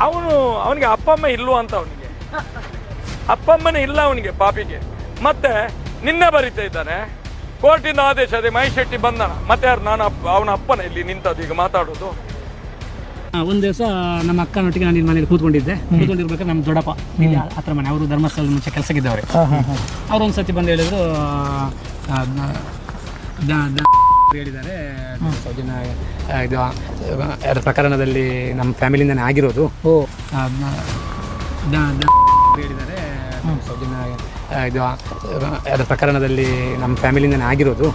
ಅವನು ಅವನಿಗೆ ಅಪ್ಪ ಅಮ್ಮ ಇಲ್ವಾ ಅಂತ ಅವನಿಗೆ. ಅಪ್ಪ ಅಮ್ಮನೇ ಇಲ್ಲ ಅವನಿಗೆ ಪಾಪಿಗೆ ಮತ್ತೆ ನಿನ್ನೆ ಬರೀತಾ ಇದ್ದಾನೆ. ಕೋರ್ಟಿನ ಆದೇಶ ಅದೇ ಮಹೇಶ್ ಶೆಟ್ಟಿ ಬಂದನ. ಮತ್ತೆ ಯಾರು ನಾನು ಅಪ್ಪ ಅವನ ಅಪ್ಪನ ಇಲ್ಲಿ ನಿಂತದ್ದು ಈಗ ಮಾತಾಡೋದು. ಆ, ಒಂದ್ ದಿವಸ ನಮ್ಮ ಅಕ್ಕನೊಟ್ಟಿಗೆ ನಾನು ಇಲ್ಲಿ ಮನೇಲಿ ಕೂತ್ಕೊಂಡಿದ್ದೆ. ಕೂತ್ಕೊಂಡಿರ್ಬೇಕಾದ್ರೆ ನಮ್ಮ ದೊಡ್ಡಪ್ಪ ಇಲ್ಲಿ ಹತ್ರ ಮನೆ ಅವರು ಧರ್ಮಸ್ಥಳದ ಮುಂಚೆ ಕೆಲಸಕ್ಕಿದ್ದವ್ರೆ ಅವ್ರು ಒಂದು ಸತಿ ಬಂದು ಹೇಳಿದ್ರು ದ- ದ- ದ- ಹೇಳಿದ್ದಾರೆ. ಸೌಜನ್ಯ ಇದು ಅದರ ಪ್ರಕರಣದಲ್ಲಿ ನಮ್ಮ ಫ್ಯಾಮಿಲಿಯಿಂದನೇ ಆಗಿರೋದು. ಓ. ದ- ದ- ಹೇಳಿದ್ದಾರೆ. ಸೌಜನ್ಯ ಇದು ಅದರ ಪ್ರಕರಣದಲ್ಲಿ ನಮ್ಮ ಫ್ಯಾಮಿಲಿಯಿಂದನೇ ಆಗಿರೋದು.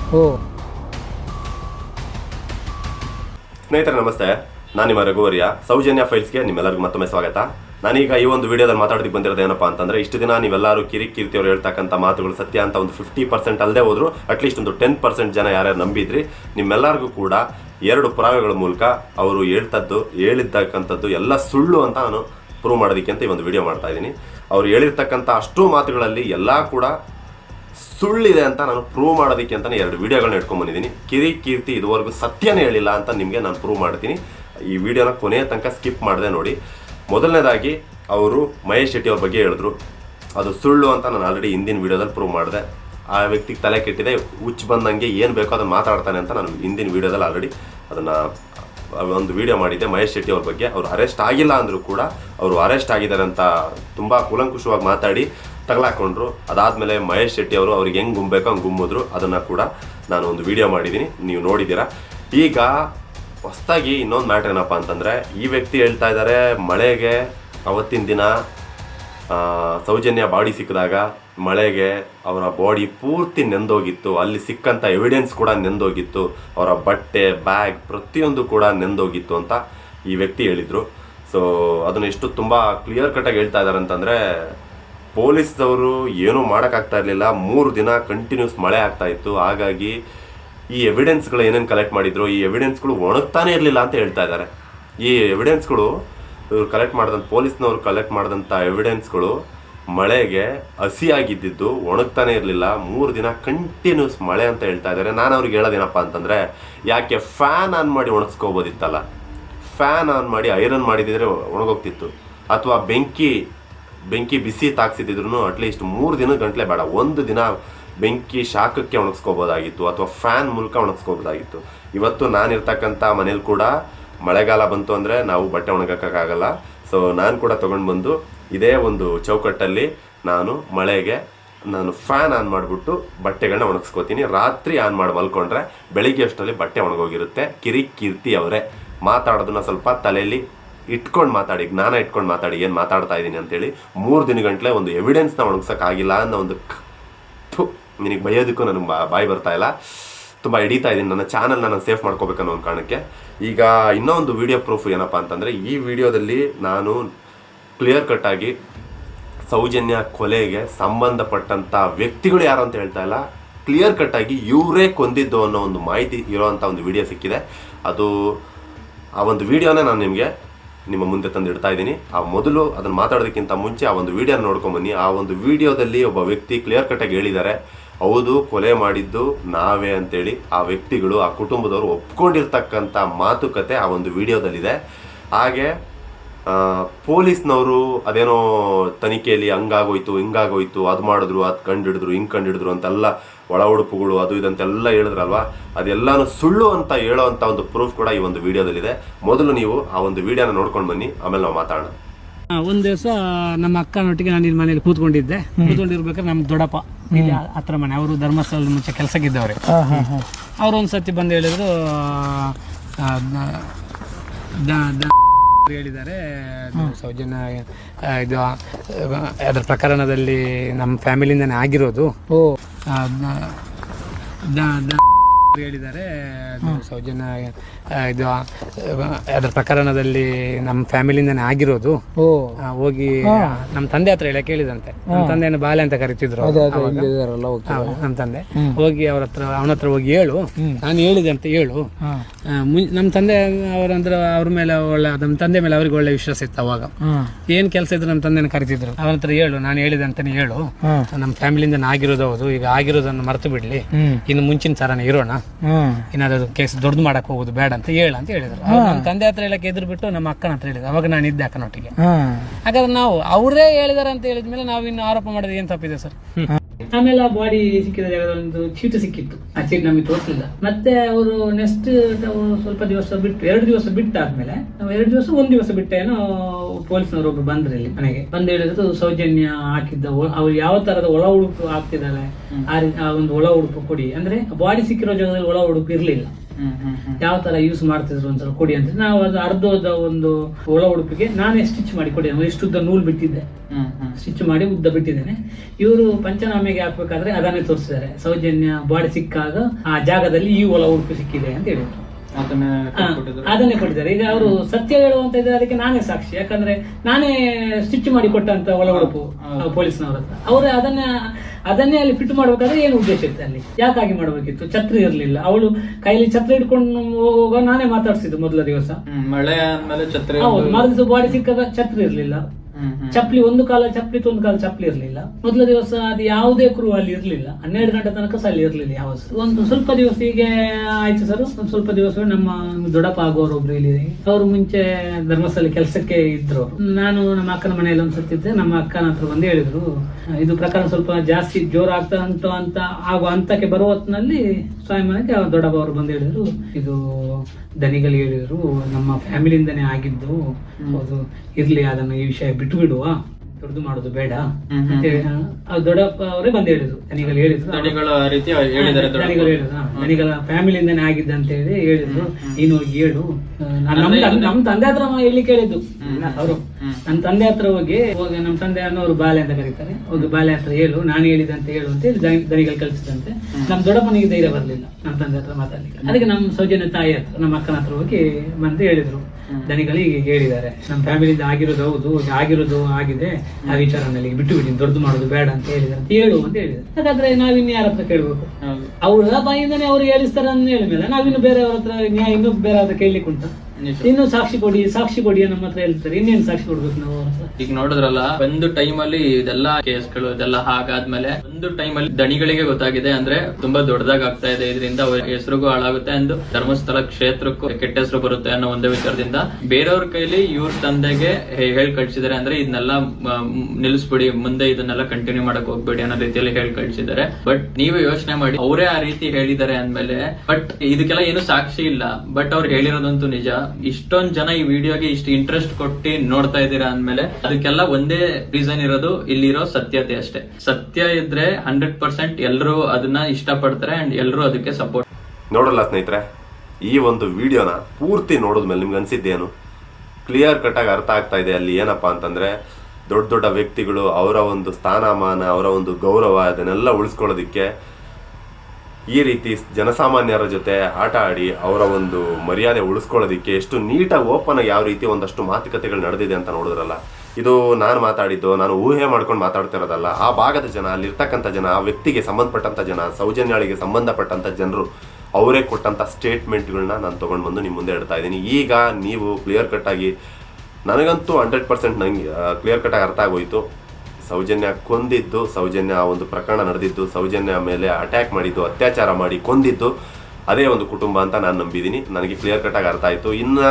ಸ್ನೇಹಿತರೆ ನಮಸ್ತೆ. ನಾನು ನಿಮ್ಮ ರಘುವರಿಯ, ಸೌಜನ್ಯ ಫೈಲ್ಸ್ಗೆ ನಿಮ್ಮೆಲ್ಲರಿಗೂ ಮತ್ತೊಮ್ಮೆ ಸ್ವಾಗತ. ನಾನೀಗ ಈ ಒಂದು ವಿಡಿಯೋದಲ್ಲಿ ಮಾತಾಡೋದಕ್ಕೆ ಬಂದಿರೋದು ಏನಪ್ಪಾ ಅಂತಂದ್ರೆ, ಇಷ್ಟು ದಿನ ನೀವೆಲ್ಲರೂ ಕಿರಿ ಕೀರ್ತಿ ಅವರು ಹೇಳ್ತಕ್ಕಂಥ ಮಾತುಗಳು ಸತ್ಯ ಅಂತ ಒಂದು ಫಿಫ್ಟಿ ಪರ್ಸೆಂಟ್ ಅಲ್ಲದೆ ಹೋದ್ರು ಅಟ್ಲೀಸ್ಟ್ ಒಂದು ಟೆನ್ ಪರ್ಸೆಂಟ್ ಜನ ಯಾರ್ಯಾರು ನಂಬಿದ್ರಿ, ನಿಮ್ಮೆಲ್ಲರಿಗೂ ಕೂಡ ಎರಡು ಪುರಾವೆಗಳ ಮೂಲಕ ಅವರು ಹೇಳ್ತದ್ದು ಹೇಳಿದ್ದಕ್ಕಂಥದ್ದು ಎಲ್ಲ ಸುಳ್ಳು ಅಂತ ನಾನು ಪ್ರೂವ್ ಮಾಡೋದಕ್ಕೆ ಅಂತ ಈ ಒಂದು ವಿಡಿಯೋ ಮಾಡ್ತಾ ಇದ್ದೀನಿ. ಅವ್ರು ಹೇಳಿರ್ತಕ್ಕಂಥ ಅಷ್ಟು ಮಾತುಗಳಲ್ಲಿ ಎಲ್ಲ ಕೂಡ ಸುಳ್ಳಿದೆ ಅಂತ ನಾನು ಪ್ರೂವ್ ಮಾಡೋದಕ್ಕೆ ಅಂತಲೇ ಎರಡು ವಿಡಿಯೋಗಳನ್ನ ಇಟ್ಕೊಂಡ್ಬಂದಿದ್ದೀನಿ ಕಿರಿ ಕೀರ್ತಿ ಇದುವರೆಗೂ ಸತ್ಯನೇ ಹೇಳಿಲ್ಲ ಅಂತ ನಿಮಗೆ ನಾನು ಪ್ರೂವ್ ಮಾಡ್ತೀನಿ. ಈ ವಿಡಿಯೋನ ಕೊನೆಯ ತನಕ ಸ್ಕಿಪ್ ಮಾಡಿದೆ ನೋಡಿ. ಮೊದಲನೇದಾಗಿ ಅವರು ಮಹೇಶ್ ಶೆಟ್ಟಿ ಅವ್ರ ಬಗ್ಗೆ ಹೇಳಿದ್ರು. ಅದು ಸುಳ್ಳು ಅಂತ ನಾನು ಆಲ್ರೆಡಿ ಹಿಂದಿನ ವಿಡಿಯೋದಲ್ಲಿ ಪ್ರೂವ್ ಮಾಡಿದೆ. ಆ ವ್ಯಕ್ತಿಗೆ ತಲೆ ಕೆಟ್ಟಿದೆ, ಹುಚ್ಚು ಬಂದಂಗೆ ಏನು ಬೇಕೋ ಅದನ್ನು ಮಾತಾಡ್ತಾನೆ ಅಂತ ನಾನು ಹಿಂದಿನ ವಿಡಿಯೋದಲ್ಲಿ ಆಲ್ರೆಡಿ ಅದನ್ನು ಒಂದು ವಿಡಿಯೋ ಮಾಡಿದ್ದೆ ಮಹೇಶ್ ಶೆಟ್ಟಿ ಅವ್ರ ಬಗ್ಗೆ. ಅವ್ರು ಅರೆಸ್ಟ್ ಆಗಿಲ್ಲ ಅಂದರೂ ಕೂಡ ಅವರು ಅರೆಸ್ಟ್ ಆಗಿದ್ದಾರೆ ಅಂತ ತುಂಬ ಕುಲಂಕುಷವಾಗಿ ಮಾತಾಡಿ ತಗಲಾಕೊಂಡ್ರು. ಅದಾದಮೇಲೆ ಮಹೇಶ್ ಶೆಟ್ಟಿ ಅವರು ಅವ್ರಿಗೆ ಹೆಂಗೆ ಗುಂಬೇಕೋ ಹಂಗೆ ಗುಮ್ಮಿದ್ರು ಅದನ್ನು ಕೂಡ ನಾನು ಒಂದು ವಿಡಿಯೋ ಮಾಡಿದ್ದೀನಿ. ನೀವು ನೋಡಿದ್ದೀರಾ. ಈಗ ಹೊಸ್ದಾಗಿ ಇನ್ನೊಂದು ಮ್ಯಾಟ್ರ್ ಏನಪ್ಪ ಅಂತಂದರೆ, ಈ ವ್ಯಕ್ತಿ ಹೇಳ್ತಾ ಇದ್ದಾರೆ ಮಳೆಗೆ ಅವತ್ತಿನ ದಿನ ಸೌಜನ್ಯ ಬಾಡಿ ಸಿಕ್ಕಿದಾಗ, ಮಳೆಗೆ ಅವರ ಬಾಡಿ ಪೂರ್ತಿ ನೆಂದೋಗಿತ್ತು. ಅಲ್ಲಿ ಸಿಕ್ಕಂಥ ಎವಿಡೆನ್ಸ್ ಕೂಡ ನೆಂದೋಗಿತ್ತು. ಅವರ ಬಟ್ಟೆ ಬ್ಯಾಗ್ ಪ್ರತಿಯೊಂದು ಕೂಡ ನೆಂದೋಗಿತ್ತು ಅಂತ ಈ ವ್ಯಕ್ತಿ ಹೇಳಿದರು. ಸೊ ಅದನ್ನು ಎಷ್ಟು ತುಂಬ ಕ್ಲಿಯರ್ ಕಟ್ಟಾಗಿ ಹೇಳ್ತಾ ಇದ್ದಾರೆ ಅಂತಂದರೆ, ಪೊಲೀಸ್ದವರು ಏನೂ ಮಾಡೋಕ್ಕಾಗ್ತಾ ಇರಲಿಲ್ಲ. ಮೂರು ದಿನ ಕಂಟಿನ್ಯೂಸ್ ಮಳೆ ಆಗ್ತಾ ಇತ್ತು. ಹಾಗಾಗಿ ಈ ಎವಿಡೆನ್ಸ್ಗಳು ಏನೇನು ಕಲೆಕ್ಟ್ ಮಾಡಿದ್ರು, ಈ ಎವಿಡೆನ್ಸ್ಗಳು ಒಣಗ್ತಾನೆ ಇರಲಿಲ್ಲ ಅಂತ ಹೇಳ್ತಾ ಇದ್ದಾರೆ. ಈ ಎವಿಡೆನ್ಸ್ಗಳು ಇವ್ರು ಕಲೆಕ್ಟ್ ಮಾಡಿದಂಥ ಪೊಲೀಸ್ನವರು ಕಲೆಕ್ಟ್ ಮಾಡಿದಂಥ ಎವಿಡೆನ್ಸ್ಗಳು ಮಳೆಗೆ ಹಸಿಯಾಗಿದ್ದಿದ್ದು ಒಣಗ್ತಾನೆ ಇರಲಿಲ್ಲ. ಮೂರು ದಿನ ಕಂಟಿನ್ಯೂಸ್ ಮಳೆ ಅಂತ ಹೇಳ್ತಾ ಇದ್ದಾರೆ. ನಾನು ಅವ್ರಿಗೆ ಹೇಳೋದೇನಪ್ಪ ಅಂತಂದರೆ, ಯಾಕೆ ಫ್ಯಾನ್ ಆನ್ ಮಾಡಿ ಒಣಗಿಸ್ಕೋಬೋದಿತ್ತಲ್ಲ? ಫ್ಯಾನ್ ಆನ್ ಮಾಡಿ ಐರನ್ ಮಾಡಿದಿದ್ರೆ ಒಣಗೋಗ್ತಿತ್ತು. ಅಥವಾ ಬೆಂಕಿ ಬೆಂಕಿ ಬಿಸಿ ತಾಕ್ಸಿದ್ರು ಅಟ್ಲೀಸ್ಟ್ ಮೂರು ದಿನ ಗಂಟಲೆ ಬೇಡ. ಒಂದು ದಿನ ಬೆಂಕಿ ಶಾಖಕ್ಕೆ ಒಣಗಿಸ್ಕೋಬೋದಾಗಿತ್ತು ಅಥವಾ ಫ್ಯಾನ್ ಮೂಲಕ ಒಣಗಿಸ್ಕೋಬೋದಾಗಿತ್ತು. ಇವತ್ತು ನಾನಿರ್ತಕ್ಕಂಥ ಮನೇಲಿ ಕೂಡ ಮಳೆಗಾಲ ಬಂತು ಅಂದರೆ ನಾವು ಬಟ್ಟೆ ಒಣಗಕ್ಕಾಗಲ್ಲ. ಸೊ ನಾನು ಕೂಡ ತೊಗೊಂಡು ಬಂದು ಇದೇ ಒಂದು ಚೌಕಟ್ಟಲ್ಲಿ ನಾನು ಮಳೆಗೆ ನಾನು ಫ್ಯಾನ್ ಆನ್ ಮಾಡಿಬಿಟ್ಟು ಬಟ್ಟೆಗಳನ್ನ ಒಣಗಿಸ್ಕೋತೀನಿ. ರಾತ್ರಿ ಆನ್ ಮಾಡಿ ಮಲ್ಕೊಂಡ್ರೆ ಬೆಳಿಗ್ಗೆ ಅಷ್ಟರಲ್ಲಿ ಬಟ್ಟೆ ಒಣಗೋಗಿರುತ್ತೆ. ಕಿರಿ ಕೀರ್ತಿ ಅವರೇ. ಮಾತಾಡೋದನ್ನ ಸ್ವಲ್ಪ ತಲೆಯಲ್ಲಿ ಇಟ್ಕೊಂಡು ಮಾತಾಡಿ, ಜ್ಞಾನ ಇಟ್ಕೊಂಡು ಮಾತಾಡಿ, ಏನು ಮಾತಾಡ್ತಾ ಇದ್ದೀನಿ ಅಂತೇಳಿ ಮೂರು ದಿನ ಗಂಟ್ಲೆ ಒಂದು ಎವಿಡೆನ್ಸ್ನ ಒಣಗ್ಸೋಕ್ಕಾಗಿಲ್ಲ ಅನ್ನೋ ಒಂದು ನಿನಗೆ ಬೈಯೋದಕ್ಕೂ ನನಗೆ ಬಾಯಿ ಬರ್ತಾ ಇಲ್ಲ. ತುಂಬ ಹಿಡಿತಾ ಇದ್ದೀನಿ ನನ್ನ ಚಾನಲ್ನ ನಾನು ಸೇಫ್ ಮಾಡ್ಕೋಬೇಕನ್ನೋ ಒಂದು ಕಾರಣಕ್ಕೆ. ಈಗ ಇನ್ನೂ ಒಂದು ವಿಡಿಯೋ ಪ್ರೂಫ್ ಏನಪ್ಪ ಅಂತಂದರೆ, ಈ ವಿಡಿಯೋದಲ್ಲಿ ನಾನು ಕ್ಲಿಯರ್ ಕಟ್ಟಾಗಿ ಸೌಜನ್ಯ ಕೊಲೆಗೆ ಸಂಬಂಧಪಟ್ಟಂಥ ವ್ಯಕ್ತಿಗಳು ಯಾರು ಅಂತ ಹೇಳ್ತಾ ಇಲ್ಲ. ಕ್ಲಿಯರ್ ಕಟ್ಟಾಗಿ ಇವರೇ ಕೊಂದಿದ್ದು ಅನ್ನೋ ಒಂದು ಮಾಹಿತಿ ಇರೋವಂಥ ಒಂದು ವಿಡಿಯೋ ಸಿಕ್ಕಿದೆ. ಅದು ಆ ಒಂದು ವಿಡಿಯೋನೇ ನಾನು ನಿಮಗೆ ನಿಮ್ಮ ಮುಂದೆ ತಂದು ಇಡ್ತಾ ಇದ್ದೀನಿ ಆ ಮೊದಲು ಅದನ್ನು ಮಾತಾಡೋದಕ್ಕಿಂತ ಮುಂಚೆ ಆ ಒಂದು ವಿಡಿಯೋನ ನೋಡ್ಕೊಂಬನ್ನಿ ಆ ಒಂದು ವಿಡಿಯೋದಲ್ಲಿ ಒಬ್ಬ ವ್ಯಕ್ತಿ ಕ್ಲಿಯರ್ ಕಟ್ಟಾಗಿ ಹೇಳಿದ್ದಾರೆ. ಹೌದು ಕೊಲೆ ಮಾಡಿದ್ದು ನಾವೇ ಅಂತೇಳಿ ಆ ವ್ಯಕ್ತಿಗಳು ಆ ಕುಟುಂಬದವರು ಒಪ್ಕೊಂಡಿರ್ತಕ್ಕಂಥ ಮಾತುಕತೆ ಆ ಒಂದು ವಿಡಿಯೋದಲ್ಲಿದೆ. ಹಾಗೆ ಪೊಲೀಸ್ನವರು ಅದೇನೋ ತನಿಖೆಯಲ್ಲಿ ಹಂಗಾಗೋಯ್ತು ಹಿಂಗಾಗೋಯ್ತು ಅದು ಮಾಡಿದ್ರು ಅದು ಕಂಡಿಡಿದ್ರು ಹಿಂಗೆ ಕಂಡಿಡಿದ್ರು ಅಂತೆಲ್ಲ ಒಳ ಉಡುಪುಗಳು ಅದು ಇದಂತೆಲ್ಲ ಹೇಳಿದ್ರಲ್ವಾ? ಅದೆಲ್ಲಾನು ಸುಳ್ಳು ಅಂತ ಹೇಳೋ ಅಂತ ಒಂದು ಪ್ರೂಫ್ ಕೂಡ ಈ ಒಂದು ವಿಡಿಯೋದಲ್ಲಿದೆ. ಮೊದಲು ನೀವು ಆ ಒಂದು ವಿಡಿಯೋನ ನೋಡ್ಕೊಂಡು ಬನ್ನಿ ಆಮೇಲೆ ನಾವು ಮಾತಾಡೋಣ. ಒಂದು ಒಂದ್ ದಿವಸ ನಮ್ಮ ಅಕ್ಕನೊಟ್ಟಿಗೆ ನಾನು ಇಲ್ಲಿ ಮನೇಲಿ ಕೂತ್ಕೊಂಡಿದ್ದೆ. ಕೂತ್ಕೊಂಡಿರ್ಬೇಕಾದ್ರೆ ನಮ್ಮ ದೊಡ್ಡಪ್ಪ. ಇಲ್ಲಿ ಹತ್ರ ಮನೆ ಅವರು ಧರ್ಮಸ್ಥಳದ ಮುಂಚೆ ಕೆಲಸಕ್ಕಿದ್ದವ್ರೆ. ಅವ್ರು ಒಂದ್ಸತಿ ಬಂದು ಹೇಳಿದ್ರು ಹೇಳಿದ್ದಾರೆ ಸೌಜನ್ಯ ಇದು ಅದರ ಪ್ರಕರಣದಲ್ಲಿ ನಮ್ಮ ಫ್ಯಾಮಿಲಿಯಿಂದನೇ ಆಗಿರೋದು. ಓ. ಹೇಳಿದ್ದಾರೆ ಅದು ಸೌಜನ್ಯ ಇದು ಅದರ ಪ್ರಕರಣದಲ್ಲಿ ನಮ್ಮ ಫ್ಯಾಮಿಲಿಯಿಂದನೇ ಆಗಿರೋದು. ಆ, ಹೋಗಿ ನಮ್ಮ ತಂದೆ ಹತ್ರ ಹೇಳಕ್ ಹೇಳಿದಂತೆ ನಮ್ಮ ತಂದೆಯನ್ನು ಬಾಲೆ ಅಂತ ಕರಿತಿದ್ರು ಅವಾಗ. ಹೌದು, ನಮ್ಮ ತಂದೆ. ಹೋಗಿ ಅವ್ರ ಹತ್ರ ಅವನ ಹತ್ರ ಹೋಗಿ ಹೇಳು. ನಾನು ಹೇಳಿದೆ ಅಂತ ಹೇಳು. ಆ, ಮುಂ- ನಮ್ಮ ತಂದೆ ಅವರಂದ್ರೆ ಅವ್ರ ಮೇಲೆ ಒಳ್ಳೆ ನಮ್ಮ ತಂದೆ ಮೇಲೆ ಅವ್ರಿಗೆ ಒಳ್ಳೆ ವಿಶ್ವಾಸ ಇತ್ತು ಅವಾಗ. ಏನ್ ಕೆಲಸ ಇದ್ರು ನಮ್ಮ ತಂದೆನ ಕರಿತಿದ್ರು. ಅವ್ರ ಹತ್ರ ಹೇಳು ನಾನು ಹೇಳಿದೆ ಅಂತಾನೆ ಹೇಳು. ನಮ್ಮ ಫ್ಯಾಮಿಲಿಯಿಂದ ಆಗಿರೋದು ಹೌದು ಈಗ ಆಗಿರೋದನ್ನು ಮರೆತು ಬಿಡ್ಲಿ. ಇನ್ನು ಮುಂಚಿನ ಸರನೇ ಇರೋಣ. ಏನಾದ್ರು ಕೇಸ್ ದೊಡ್ಡದು ಮಾಡಕ್ ಹೋಗುದು ಬೇಡ ಅಂತ ಹೇಳ ಅಂತ ಹೇಳಿದ್ರು. ಅವ್ರು ನಮ್ಮ ತಂದೆ ಹತ್ರ ಹೇಳಕ್ಕೆ ಎದುರು ಬಿಟ್ಟು ನಮ್ಮ ಅಕ್ಕನ ಹತ್ರ ಹೇಳಿದ್ರು. ಅವಾಗ ನಾನು ಇದ್ದೆ ಅಕ್ಕನೊಟ್ಟಿಗೆ. ಹಾಗಾದ್ರೆ ನಾವು ಅವರೇ ಹೇಳಿದಾರೆ ಅಂತ ಹೇಳಿದ್ಮೇಲೆ ನಾವು ಇನ್ನು ಆರೋಪ ಮಾಡೋದು ಏನ್ ತಪ್ಪಿದೆ ಸರ್? ಆಮೇಲೆ ಆ ಬಾಡಿ ಸಿಕ್ಕಿದ ಜಾಗದಲ್ಲಿ ಒಂದು ಚೀಟು ಸಿಕ್ಕಿತ್ತು. ಆ ಚೀಟ್ ನಮಗೆ ತೋರಿಸಲಿಲ್ಲ ಮತ್ತೆ ಅವರು ನೆಕ್ಸ್ಟ್ ಸ್ವಲ್ಪ ದಿವಸ ಬಿಟ್ಟು ಎರಡು ದಿವಸ ಬಿಟ್ಟಾದ್ಮೇಲೆ ನಾವು ಎರಡು ದಿವಸ ಒಂದ್ ದಿವಸ ಬಿಟ್ಟೇನೋ ಪೊಲೀಸ್ನವರು ಒಬ್ರು ಬಂದ್ರು ಇಲ್ಲಿ ಮನೆಗೆ. ಬಂದು ಹೇಳಿದ್ರು ಸೌಜನ್ಯ ಹಾಕಿದ್ದ ಅವ್ರು ಯಾವ ತರದ ಒಳ ಉಡುಪು ಹಾಕ್ತಿದ್ದಾರೆ ಆ ಒಂದು ಒಳ ಉಡುಪು ಕೊಡಿ. ಅಂದ್ರೆ ಬಾಡಿ ಸಿಕ್ಕಿರೋ ಜಾಗದಲ್ಲಿ ಒಳ ಉಡುಪು ಇರ್ಲಿಲ್ಲ. ಯಾವ ತರ ಯೂಸ್ ಮಾಡ್ತಿದ್ರು ಒಂದ್ಸಲ ಕೊಡಿ ಅಂತ ನಾವು ಅದು ಅರ್ಧದ ಒಂದು ಒಳ ಉಡುಪಿಗೆ ನಾನೇ ಸ್ಟಿಚ್ ಮಾಡಿ ಕೊಡಿ ಅಂದ್ರೆ ಇಷ್ಟುದ್ದ ನೂಲ್ ಬಿಟ್ಟಿದ್ದೆ. ಸ್ಟಿಚ್ ಮಾಡಿ ಉದ್ದ ಬಿಟ್ಟಿದ್ದೇನೆ. ಇವರು ಪಂಚನಾಮೆಗೆ ಹಾಕ್ಬೇಕಾದ್ರೆ ಅದನ್ನೇ ತೋರಿಸಿದ್ದಾರೆ. ಸೌಜನ್ಯ ಬಾಡಿ ಸಿಕ್ಕಾಗ ಆ ಜಾಗದಲ್ಲಿ ಈ ಒಳ ಉಡುಪು ಸಿಕ್ಕಿದೆ ಅಂತ ಹೇಳಿದ್ರು. ಅದನ್ನೇ ಕೊಟ್ಟಿದ್ದಾರೆ. ಈಗ ಅವರು ಸತ್ಯ ಹೇಳುವಂತ ಇದ್ರೆ ಅದಕ್ಕೆ ನಾನೇ ಸಾಕ್ಷಿ. ಯಾಕಂದ್ರೆ ನಾನೇ ಸ್ಟಿಚ್ ಮಾಡಿ ಕೊಟ್ಟಂತ ಒಳ ಉಡುಪು ಪೊಲೀಸ್ನವ್ರ ಹತ್ರ. ಅವ್ರು ಅದನ್ನ ಅದನ್ನೇ ಅಲ್ಲಿ ಫಿಟ್ ಮಾಡ್ಬೇಕಾದ್ರೆ ಏನು ಉದ್ದೇಶ ಇತ್ತು ಅಲ್ಲಿ? ಯಾಕಾಗಿ ಮಾಡ್ಬೇಕಿತ್ತು? ಛತ್ರಿ ಇರ್ಲಿಲ್ಲ. ಅವಳು ಕೈಲಿ ಛತ್ರಿ ಹಿಡ್ಕೊಂಡು ಹೋಗುವಾಗ ನಾನೇ ಮಾತಾಡ್ಸಿದ್ದು ಮೊದಲ ದಿವಸ. ಮಳೆ ಛತ್ರಿ ಬಾಡಿ ಸಿಕ್ಕಾಗ ಛತ್ರಿ ಇರ್ಲಿಲ್ಲ. ಚಪ್ಲಿ ಒಂದು ಕಾಲ ಚಪ್ಲಿ ಒಂದು ಕಾಲ ಚಪ್ಲಿ ಇರ್ಲಿಲ್ಲ. ಮೊದಲ ದಿವಸ ಅದು ಯಾವುದೇ ಕ್ರೂ ಅಲ್ಲಿ ಇರ್ಲಿಲ್ಲ. ಹನ್ನೆರಡು ಗಂಟೆ ತನಕ ಸಹ ಅಲ್ಲಿ ಇರ್ಲಿಲ್ಲ ಯಾವ ಒಂದು ಸ್ವಲ್ಪ ದಿವಸ ಹೀಗೆ ಆಯ್ತು ಸರ್. ಒಂದು ಸ್ವಲ್ಪ ದಿವಸ ನಮ್ಮ ದೊಡ್ಡಪ್ಪ ಆಗೋರು ಒಬ್ರು ಇಲ್ಲಿ ಅವರು ಮುಂಚೆ ಧರ್ಮಸ್ಥಳ ಕೆಲಸಕ್ಕೆ ಇದ್ರು ನಾನು ನಮ್ಮ ಅಕ್ಕನ ಮನೆಯಲ್ಲಿ ಒಂದ್ಸತ್ತಿದ್ದೆ ನಮ್ಮ ಅಕ್ಕನ ಹತ್ರ ಬಂದು ಹೇಳಿದ್ರು ಇದು ಪ್ರಕರಣ ಸ್ವಲ್ಪ ಜಾಸ್ತಿ ಜೋರು ಆಗ್ತಾ ಉಂಟು ಅಂತ ಆಗುವ ಹಂತಕ್ಕೆ ಬರುವ ಹೊತ್ತಿನಲ್ಲಿ ಮನೆಗೆ ಅವ್ರ ದೊಡ್ಡಪ್ಪ ಅವರು ಬಂದು ಹೇಳಿದ್ರು ಇದು ದನಿಗಳು ಹೇಳಿದ್ರು ನಮ್ಮ ಫ್ಯಾಮಿಲಿಯಿಂದನೇ ಆಗಿದ್ದು ಹೌದು ಇರ್ಲಿ ಅದನ್ನು ಈ ವಿಷಯ ಬಿಟ್ಟು. ಬಿಡುವ ದೊಡ್ಡದು ಮಾಡೋದು ಬೇಡ ಅಂತ ಹೇಳಿ ಆ ದೊಡ್ಡಪ್ಪ ಅವರೇ ಬಂದು ಹೇಳಿದ್ರು. ದನಿಗಳು ಹೇಳಿದ್ರು. ಹಾ, ದನಿಗಳ ಫ್ಯಾಮಿಲಿಯಿಂದನೇ ಆಗಿದ್ದ ಅಂತ ಹೇಳಿ ಹೇಳಿದ್ರು ನೀನು ಹೋಗಿ ಹೇಳು. ನಮ್ ತಂದೆ ಹತ್ರ ಹೇಳಿ ಕೇಳಿದ್ದು. ಅವರು. ನನ್ನ ತಂದೆ ಹತ್ರ ಹೋಗಿ ಹೋಗಿ ನಮ್ಮ ತಂದೆ ಅನ್ನೋರು ಬಾಲೆ ಅಂತ ಕರೀತಾರೆ. ಹೋಗಿ ಬಾಲೆ ಹತ್ರ ಹೇಳು ನಾನು ಹೇಳಿದಂತೆ ಹೇಳು ಅಂತ ಹೇಳಿ ದನಿ- ದನಿಗಳು ಕಳಿಸಿದಂತೆ ನಮ್ ದೊಡ್ಡಪ್ಪನಿಗೆ ಧೈರ್ಯ ಬರ್ಲಿಲ್ಲ ನಮ್ಮ ತಂದೆ ಹತ್ರ ಮಾತಾಡ್ಲಿಕ್ಕೆ. ಅದಕ್ಕೆ ನಮ್ಮ ಸೌಜನ್ಯ ತಾಯಿ ಹತ್ರ ನಮ್ಮ ಅಕ್ಕನ ಹತ್ರ ಹೋಗಿ ಬಂದು ಹೇಳಿದ್ರು. ದನಿಗಳು ಹೀಗೆ ಹೇಳಿದ್ದಾರೆ. ನಮ್ಮ ಫ್ಯಾಮಿಲಿಯಿಂದ ಆಗಿರೋದು ಹೌದು ಆಗಿರೋದು ಆಗಿದೆ. ಆ ವಿಚಾರದಲ್ಲಿ ಬಿಟ್ಟು ಬಿಡಿ ದೊಡ್ಡದು ಮಾಡೋದು ಬೇಡ ಅಂತ ಹೇಳಿದ್ರೆ ಅಂತ ಹೇಳು ಅಂತ ಹೇಳಿದ್ರೆ ಹಾಗಾದ್ರೆ ನಾವಿನ್ನು ಯಾರ ಹತ್ರ ಕೇಳ್ಬೇಕು? ಅವ್ರ ಬಾಯಿಂದನೇ ಅವ್ರು ಹೇಳಿಸ್ತಾರೆ ಅಂತ ಹೇಳಿದ್ಮೇಲೆ ನಾವಿನ್ನು ಬೇರೆಯವ್ರ ಹತ್ರ ನ್ಯಾಯ ಇನ್ನೂ ಬೇರೆ ಹತ್ರ ಕೇಳಲಿಕ್ಕೆ ಉಂಟ. ಇನ್ನು ಸಾಕ್ಷಿ ಕೊಡಿ ಸಾಕ್ಷಿ ಕೊಡಿ ನಮ್ಮ ಹತ್ರ ಹೇಳ್ತಾರೆ. ಇನ್ನೇನು ಸಾಕ್ಷಿ ಕೊಡ್ಬೇಕು ನಾವು ಈಗ ನೋಡಿದ್ರಲ್ಲ ಒಂದು ಟೈಮ್ ಅಲ್ಲಿ ಇದೆಲ್ಲ ಕೇಸ್ಗಳು ಇದೆಲ್ಲ ಹಾಗಾದ್ಮೇಲೆ ಒಂದು ಟೈಮ್ ಅಲ್ಲಿ ದಣಿಗಳಿಗೆ ಗೊತ್ತಾಗಿದೆ ಅಂದ್ರೆ ತುಂಬಾ ದೊಡ್ಡದಾಗ ಆಗ್ತಾ ಇದೆ. ಇದರಿಂದ ಅವ್ರ ಹೆಸರಿಗೂ ಹಾಳಾಗುತ್ತೆ ಅಂದು ಧರ್ಮಸ್ಥಳ ಕ್ಷೇತ್ರಕ್ಕೂ ಕೆಟ್ಟ ಹೆಸರು ಬರುತ್ತೆ ಅನ್ನೋ ಒಂದೇ ವಿಚಾರದಿಂದ ಬೇರೆಯವ್ರ ಕೈಲಿ ಇವ್ರ ತಂದೆಗೆ ಹೇಳ್ ಕಳ್ಸಿದ್ದಾರೆ ಅಂದ್ರೆ ಇದನ್ನೆಲ್ಲ ನಿಲ್ಲಿಸ್ಬಿಡಿ ಮುಂದೆ ಇದನ್ನೆಲ್ಲ ಕಂಟಿನ್ಯೂ ಮಾಡಕ್ ಹೋಗ್ಬೇಡಿ ಅನ್ನೋ ರೀತಿಯಲ್ಲಿ ಹೇಳ್ ಕಳ್ಸಿದ್ದಾರೆ. ಬಟ್ ನೀವು ಯೋಚನೆ ಮಾಡಿ ಅವರೇ ಆ ರೀತಿ ಹೇಳಿದ್ದಾರೆ ಅಂದ್ಮೇಲೆ ಬಟ್ ಇದಕ್ಕೆಲ್ಲ ಏನು ಸಾಕ್ಷಿ ಇಲ್ಲ. ಬಟ್ ಅವ್ರು ಹೇಳಿರೋದಂತೂ ನಿಜ. ಇಷ್ಟೊಂದ್ ಜನ ಈ ವಿಡಿಯೋಗೆ ಇಷ್ಟು ಇಂಟ್ರೆಸ್ಟ್ ಕೊಟ್ಟು ನೋಡ್ತಾ ಇದ್ದೀರಾ ಅಂದ್ಮೇಲೆ ಅದಕ್ಕೆಲ್ಲ ಒಂದೇ ರೀಸನ್ ಇರೋದು, ಇಲ್ಲಿರೋ ಸತ್ಯತೆ ಅಷ್ಟೇ. ಸತ್ಯ ಇದ್ರೆ ಹಂಡ್ರೆಡ್ ಪರ್ಸೆಂಟ್ ಎಲ್ಲರೂ ಅದನ್ನ ಇಷ್ಟಪಡ್ತಾರೆ ಅಂಡ್ ಎಲ್ಲರೂ ಅದಕ್ಕೆ ಸಪೋರ್ಟ್ ನೋಡಲ್ಲ ಸ್ನೇಹಿತರೆ, ಈ ಒಂದು ವಿಡಿಯೋನ ಪೂರ್ತಿ ನೋಡಿದ್ಮೇಲೆ ನಿಮ್ಗೆ ಅನ್ಸಿದ್ದೇನು ಕ್ಲಿಯರ್ ಕಟ್ ಆಗಿ ಅರ್ಥ ಆಗ್ತಾ ಇದೆ ಅಲ್ಲಿ ಏನಪ್ಪ ಅಂತಂದ್ರೆ, ದೊಡ್ಡ ದೊಡ್ಡ ವ್ಯಕ್ತಿಗಳು ಅವರ ಒಂದು ಸ್ಥಾನಮಾನ, ಅವರ ಒಂದು ಗೌರವ, ಅದನ್ನೆಲ್ಲ ಉಳಿಸ್ಕೊಳ್ಳೋದಕ್ಕೆ ಈ ರೀತಿ ಜನಸಾಮಾನ್ಯರ ಜೊತೆ ಆಟ ಆಡಿ ಅವರ ಒಂದು ಮರ್ಯಾದೆ ಉಳಿಸ್ಕೊಳ್ಳೋದಿಕ್ಕೆ ಎಷ್ಟು ನೀಟಾಗಿ ಓಪನ್ ಆಗಿ ಯಾವ ರೀತಿ ಒಂದಷ್ಟು ಮಾತುಕತೆಗಳು ನಡೆದಿದೆ ಅಂತ ನೋಡಿದ್ರಲ್ಲ? ಇದು ನಾನು ಮಾತಾಡಿದ್ದು, ನಾನು ಊಹೆ ಮಾಡ್ಕೊಂಡು ಮಾತಾಡ್ತಿರೋದಲ್ಲ ಆ ಭಾಗದ ಜನ, ಅಲ್ಲಿರ್ತಕ್ಕಂಥ ಜನ, ಆ ವ್ಯಕ್ತಿಗೆ ಸಂಬಂಧಪಟ್ಟಂಥ ಜನ ಸೌಜನ್ಯಾಳಿಗೆ ಸಂಬಂಧಪಟ್ಟಂಥ ಜನರು, ಅವರೇ ಕೊಟ್ಟಂಥ ಸ್ಟೇಟ್ಮೆಂಟ್ಗಳನ್ನ ನಾನು ತೊಗೊಂಡು ಬಂದು ನಿಮ್ಮ ಮುಂದೆ ಇಡ್ತಾ ಇದ್ದೀನಿ. ಈಗ ನೀವು ಕ್ಲಿಯರ್ ಕಟ್ಟಾಗಿ ನನಗಂತೂ ಹಂಡ್ರೆಡ್ ಪರ್ಸೆಂಟ್ ನನಗೆ ಕ್ಲಿಯರ್ ಕಟ್ಟಾಗಿ ಅರ್ಥ ಆಗೋಯ್ತು. ಸೌಜನ್ಯ ಕೊಂದಿದ್ದು, ಸೌಜನ್ಯ ಆ ಒಂದು ಪ್ರಕರಣ ನಡೆದಿದ್ದು, ಸೌಜನ್ಯ ಮೇಲೆ ಅಟ್ಯಾಕ್ ಮಾಡಿದ್ದು, ಅತ್ಯಾಚಾರ ಮಾಡಿ ಕೊಂದಿದ್ದು, ಅದೇ ಒಂದು ಕುಟುಂಬ ಅಂತ ನಾನು ನಂಬಿದ್ದೀನಿ ನನಗೆ ಕ್ಲಿಯರ್ ಕಟ್ಟಾಗಿ ಅರ್ಥ ಆಯಿತು. ಇನ್ನು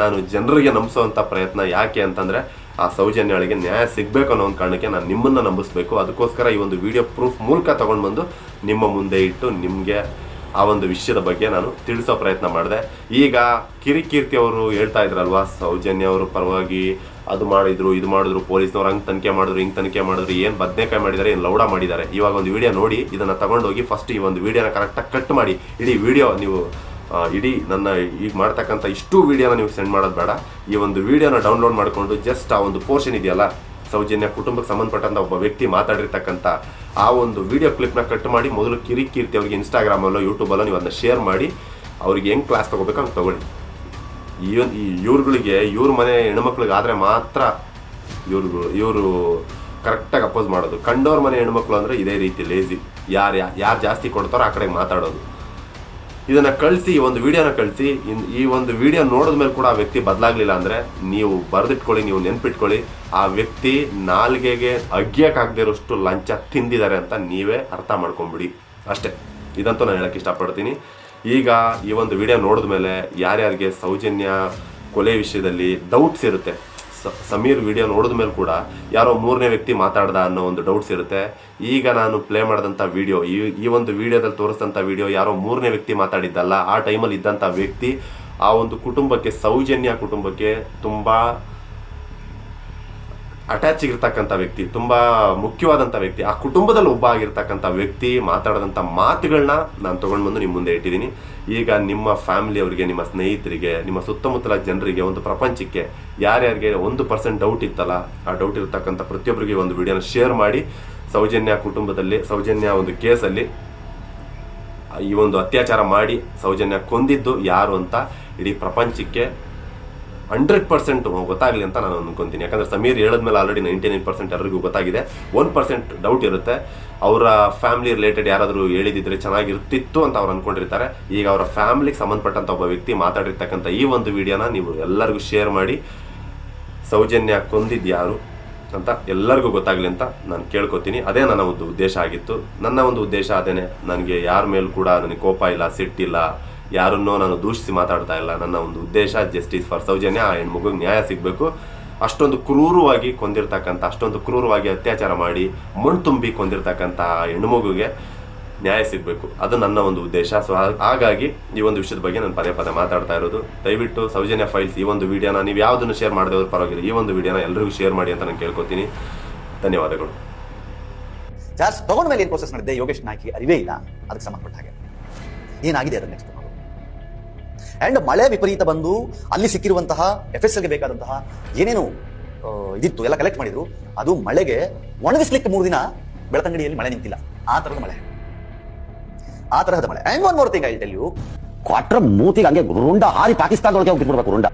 ನಾನು ಜನರಿಗೆ ನಂಬಿಸುವಂಥ ಪ್ರಯತ್ನ ಯಾಕೆ ಅಂತಂದರೆ, ಆ ಸೌಜನ್ಯಗಳಿಗೆ ನ್ಯಾಯ ಸಿಗಬೇಕು ಅನ್ನೋ ಒಂದು ಕಾರಣಕ್ಕೆ ನಾನು ನಿಮ್ಮನ್ನು ನಂಬಿಸ್ಬೇಕು. ಅದಕ್ಕೋಸ್ಕರ ಈ ಒಂದು ವಿಡಿಯೋ ಪ್ರೂಫ್ ಮೂಲಕ ತೊಗೊಂಡು ಬಂದು ನಿಮ್ಮ ಮುಂದೆ ಇಟ್ಟು ನಿಮಗೆ ಆ ಒಂದು ವಿಷಯದ ಬಗ್ಗೆ ನಾನು ತಿಳಿಸೋ ಪ್ರಯತ್ನ ಮಾಡಿದೆ. ಈಗ ಕಿರಿಕೀರ್ತಿ ಅವರು ಹೇಳ್ತಾ ಇದ್ರಲ್ವಾ, ಸೌಜನ್ಯ ಅವರು ಪರವಾಗಿ ಅದು ಮಾಡಿದ್ರು, ಇದು ಮಾಡಿದ್ರು, ಪೊಲೀಸ್ನವ್ರು ಹಂಗೆ ತನಿಖೆ ಮಾಡಿದ್ರು, ಹಿಂಗೆ ತನಿಖೆ ಮಾಡಿದ್ರು, ಏನು ಬದನೆಕಾಯಿ ಮಾಡಿದ್ದಾರೆ ಏನು ಲೌಡ ಮಾಡಿದ್ದಾರೆ ಇವಾಗ ಒಂದು ವಿಡಿಯೋ ನೋಡಿ, ಇದನ್ನು ತಗೊಂಡೋಗಿ ಫಸ್ಟ್ ಈ ಒಂದು ವಿಡಿಯೋನ ಕರೆಕ್ಟಾಗಿ ಕಟ್ ಮಾಡಿ. ಇಡೀ ವಿಡಿಯೋ ನೀವು ಇಡೀ ನನ್ನ ಈಗ ಮಾಡ್ತಕ್ಕಂಥ ಇಷ್ಟು ವೀಡಿಯೋನ ನೀವು ಸೆಂಡ್ ಮಾಡೋದು ಬೇಡ. ಈ ಒಂದು ವಿಡಿಯೋನ ಡೌನ್ಲೋಡ್ ಮಾಡಿಕೊಂಡು ಜಸ್ಟ್ ಆ ಒಂದು ಪೋರ್ಷನ್ ಇದೆಯಲ್ಲ ಸೌಜನ್ಯ ಕುಟುಂಬಕ್ಕೆ ಸಂಬಂಧಪಟ್ಟಂತ ಒಬ್ಬ ವ್ಯಕ್ತಿ ಮಾತಾಡಿರ್ತಕ್ಕಂಥ ಆ ಒಂದು ವಿಡಿಯೋ ಕ್ಲಿಪ್ನ ಕಟ್ ಮಾಡಿ ಮೊದಲು ಕಿರಿಕೀರ್ತಿ ಅವ್ರಿಗೆ ಇನ್ಸ್ಟಾಗ್ರಾಮಲ್ಲೋ ಯೂಟ್ಯೂಬಲ್ಲೋ ನೀವು ಅದನ್ನ ಶೇರ್ ಮಾಡಿ, ಅವ್ರಿಗೆ ಹೆಂಗೆ ಕ್ಲಾಸ್ ತೊಗೋಬೇಕು ಹಂಗೆ ತೊಗೊಳ್ಳಿ. ಈ ಇವ್ರುಗಳಿಗೆ, ಇವ್ರ ಮನೆ ಹೆಣ್ಮಕ್ಳಿಗೆ ಆದರೆ ಮಾತ್ರ ಇವ್ರುಗಳು ಇವರು ಕರೆಕ್ಟಾಗಿ ಅಪೋಸ್ ಮಾಡೋದು. ಕಂಡೋರ್ ಮನೆ ಹೆಣ್ಮಕ್ಳು ಅಂದರೆ ಇದೇ ರೀತಿ ಲೇಜಿ ಯಾರು ಯಾರು ಜಾಸ್ತಿ ಕೊಡ್ತಾರೋ ಆ ಕಡೆಗೆ ಮಾತಾಡೋದು. ಇದನ್ನ ಕಳಿಸಿ, ಈ ಒಂದು ವಿಡಿಯೋನ ಕಳಿಸಿ ಈ ಒಂದು ವಿಡಿಯೋ ನೋಡಿದ ಮೇಲೆ ಕೂಡ ಆ ವ್ಯಕ್ತಿ ಬದಲಾಗ್ಲಿಲ್ಲ ಅಂದ್ರೆ ನೀವು ಬರೆದಿಟ್ಕೊಳ್ಳಿ, ನೀವು ನೆನ್ಪಿಟ್ಕೊಳ್ಳಿ. ಆ ವ್ಯಕ್ತಿ ನಾಲ್ಗೆಗೆ ಅಗ್ಯಕ್ಕಾಗದೇ ಇರೋಷ್ಟು ಲಂಚ ತಿಂದಿದ್ದಾರೆ ಅಂತ ನೀವೇ ಅರ್ಥ ಮಾಡ್ಕೊಂಬಿಡಿ. ಅಷ್ಟೇ. ಇದಂತೂ ನಾನು ಹೇಳಕ್ಕೆ ಇಷ್ಟಪಡ್ತೀನಿ. ಈಗ ಈ ಒಂದು ವಿಡಿಯೋ ನೋಡಿದ ಮೇಲೆ ಯಾರ್ಯಾರಿಗೆ ಸೌಜನ್ಯ ಕೊಲೆ ವಿಷಯದಲ್ಲಿ ಡೌಟ್ಸ್ ಇರುತ್ತೆ ಸಮೀರ್ ವಿಡಿಯೋ ನೋಡಿದ ಮೇಲೆ ಕೂಡ ಯಾರೋ ಮೂರನೇ ವ್ಯಕ್ತಿ ಮಾತಾಡ್ದ ಅನ್ನೋ ಒಂದು ಡೌಟ್ಸ್ ಇರುತ್ತೆ. ಈಗ ನಾನು ಪ್ಲೇ ಮಾಡಿದಂಥ ವಿಡಿಯೋ ಈ ಈ ಒಂದು ವಿಡಿಯೋದಲ್ಲಿ ತೋರಿಸಿದಂಥ ವಿಡಿಯೋ ಯಾರೋ ಮೂರನೇ ವ್ಯಕ್ತಿ ಮಾತಾಡಿದ್ದಲ್ಲ, ಆ ಟೈಮಲ್ಲಿ ಇದ್ದಂಥ ವ್ಯಕ್ತಿ ಆ ಒಂದು ಕುಟುಂಬಕ್ಕೆ, ಸೌಜನ್ಯ ಕುಟುಂಬಕ್ಕೆ ತುಂಬ ಅಟ್ಯಾಚ್ ಇರ್ತಕ್ಕಂಥ ವ್ಯಕ್ತಿ, ತುಂಬ ಮುಖ್ಯವಾದಂಥ ವ್ಯಕ್ತಿ, ಆ ಕುಟುಂಬದಲ್ಲಿ ಒಬ್ಬ ಆಗಿರ್ತಕ್ಕಂಥ ವ್ಯಕ್ತಿ ಮಾತಾಡದಂಥ ಮಾತುಗಳನ್ನ ನಾನು ತೊಗೊಂಡು ಬಂದು ನಿಮ್ಮ ಮುಂದೆ ಇಟ್ಟಿದ್ದೀನಿ. ಈಗ ನಿಮ್ಮ ಫ್ಯಾಮಿಲಿ ಅವರಿಗೆ, ನಿಮ್ಮ ಸ್ನೇಹಿತರಿಗೆ, ನಿಮ್ಮ ಸುತ್ತಮುತ್ತಲ ಜನರಿಗೆ, ಒಂದು ಪ್ರಪಂಚಕ್ಕೆ ಯಾರ್ಯಾರಿಗೆ ಒಂದು ಪರ್ಸೆಂಟ್ ಡೌಟ್ ಇತ್ತಲ್ಲ, ಆ ಡೌಟ್ ಇರ್ತಕ್ಕಂಥ ಪ್ರತಿಯೊಬ್ಬರಿಗೆ ಒಂದು ವಿಡಿಯೋನ ಶೇರ್ ಮಾಡಿ, ಸೌಜನ್ಯ ಕುಟುಂಬದಲ್ಲಿ, ಸೌಜನ್ಯ ಒಂದು ಕೇಸಲ್ಲಿ ಈ ಒಂದು ಅತ್ಯಾಚಾರ ಮಾಡಿ, ಸೌಜನ್ಯ ಕೊಂದಿದ್ದು ಯಾರು ಅಂತ ಇಡೀ ಪ್ರಪಂಚಕ್ಕೆ ಹಂಡ್ರೆಡ್ ಪರ್ಸೆಂಟ್ ಗೊತ್ತಾಗಲಿ ಅಂತ ನಾನು ಅನ್ಕೊಂತೀನಿ. ಯಾಕಂದ್ರೆ ಸಮೀರ್ ಹೇಳಿದ್ಮೇಲೆ ಆಲ್ರೆಡಿ ನೈಂಟಿ ನೈನ್ ಪರ್ಸೆಂಟ್ ಎಲ್ಲರಿಗೂ ಗೊತ್ತಾಗಿದೆ. ಒನ್ ಪರ್ಸೆಂಟ್ ಡೌಟ್ ಇರುತ್ತೆ. ಅವರ ಫ್ಯಾಮಿಲಿ ರಿಲೇಟೆಡ್ ಯಾರಾದರೂ ಹೇಳಿದಿದ್ರೆ ಚೆನ್ನಾಗಿರ್ತಿತ್ತು ಅಂತ ಅವ್ರು ಅನ್ಕೊಂಡಿರ್ತಾರೆ. ಈಗ ಅವರ ಫ್ಯಾಮಿಲಿಗೆ ಸಂಬಂಧಪಟ್ಟಂತ ಒಬ್ಬ ವ್ಯಕ್ತಿ ಮಾತಾಡಿರ್ತಕ್ಕಂಥ ಈ ಒಂದು ವಿಡಿಯೋನ ನೀವು ಎಲ್ಲರಿಗೂ ಶೇರ್ ಮಾಡಿ. ಸೌಜನ್ಯ ಕೊಂದಿದ್ದು ಯಾರು ಅಂತ ಎಲ್ಲರಿಗೂ ಗೊತ್ತಾಗಲಿ ಅಂತ ನಾನು ಕೇಳ್ಕೊತೀನಿ. ಅದೇ ನನ್ನ ಒಂದು ಉದ್ದೇಶ ಆಗಿತ್ತು. ನನ್ನ ಒಂದು ಉದ್ದೇಶ ಅದೇನೆ, ನನಗೆ ಯಾರ ಮೇಲೂ ಕೂಡ ನನಗೆ ಕೋಪ ಇಲ್ಲ ಸಿಟ್ಟಿಲ್ಲ ಯಾರನ್ನೋ ನಾನು ದೂಷಿಸಿ ಮಾತಾಡ್ತಾ ಇಲ್ಲ. ನನ್ನ ಒಂದು ಉದ್ದೇಶ ಜಸ್ಟಿಸ್ ಫಾರ್ ಸೌಜನ್ಯ, ಆ ಹೆಣ್ಮಗುಗೆ ನ್ಯಾಯ ಸಿಗಬೇಕು. ಅಷ್ಟೊಂದು ಕ್ರೂರವಾಗಿ ಕೊಂದಿರ್ತಕ್ಕಂಥ, ಅಷ್ಟೊಂದು ಕ್ರೂರವಾಗಿ ಅತ್ಯಾಚಾರ ಮಾಡಿ ಮಣ್ಣು ತುಂಬಿ ಕೊಂದಿರ್ತಕ್ಕಂಥ ಆ ಹೆಣ್ಮಗುಗೆ ನ್ಯಾಯ ಸಿಗಬೇಕು. ಅದು ನನ್ನ ಒಂದು ಉದ್ದೇಶ. ಸೊ ಹಾಗಾಗಿ ಈ ಒಂದು ವಿಷಯದ ಬಗ್ಗೆ ನಾನು ಪದೇ ಪದೇ ಮಾತಾಡ್ತಾ ಇರೋದು. ದಯವಿಟ್ಟು ಸೌಜನ್ಯ ಫೈಲ್ಸ್ ಈ ಒಂದು ವಿಡಿಯೋನ ನೀವು ಯಾವುದನ್ನು ಶೇರ್ ಮಾಡಿದ್ರು ಪರವಾಗಿಲ್ಲ. ಈ ಒಂದು ವಿಡಿಯೋನ ಎಲ್ಲರಿಗೂ ಶೇರ್ ಮಾಡಿ ಅಂತ ನಾನು ಕೇಳ್ಕೊತೀನಿ. ಧನ್ಯವಾದಗಳು. ಚಾರ್ಜ್ ತಗೊಂಡ ಮೇಲೆ ಏನು ಪ್ರೋಸೆಸ್ ಮಾಡಿದ್ದೆ? ಯೋಗೇಶ್ ನಾಯ್ಕಿಗೆ ಅರಿವೇ ಇಲ್ಲ. ಅದಕ್ಕೆ ಸಂಬಂಧಪಟ್ಟ ಹಾಗೆ. ಏನಾಗಿದೆ ಅದನ್ನ ನೆಕ್ಸ್ಟ್ ಅಂಡ್ ಮಳೆ ವಿಪರೀತ ಬಂದು ಅಲ್ಲಿ ಸಿಕ್ಕಿರುವಂತಹ ಎಫ್ ಎಸ್ ಎಲ್ಗೆ ಬೇಕಾದಂತಹ ಏನೇನು ಇದಿತ್ತು, ಎಲ್ಲ ಕಲೆಕ್ಟ್ ಮಾಡಿದ್ರು. ಅದು ಮಳೆಗೆ ಒಣಗಿಸ್ಲಿಕ್ಕೆ ಮೂರು ದಿನ ಬೆಳತಂಗಡಿಯಲ್ಲಿ ಮಳೆ ನಿಂತಿಲ್ಲ. ಆ ತರದ ಮಳೆ. ಆ ತರಹದ ಮಳೆ. And one more thing I tell you quarter ಮೂತಿಗೆ ಹಂಗೆ ರುಂಡ ಹಾರಿ ಪಾಕಿಸ್ತಾನದೊಳಗೆ ಹೋಗಿ ಬಿಡ್ಬೇಕು ರುಂಡ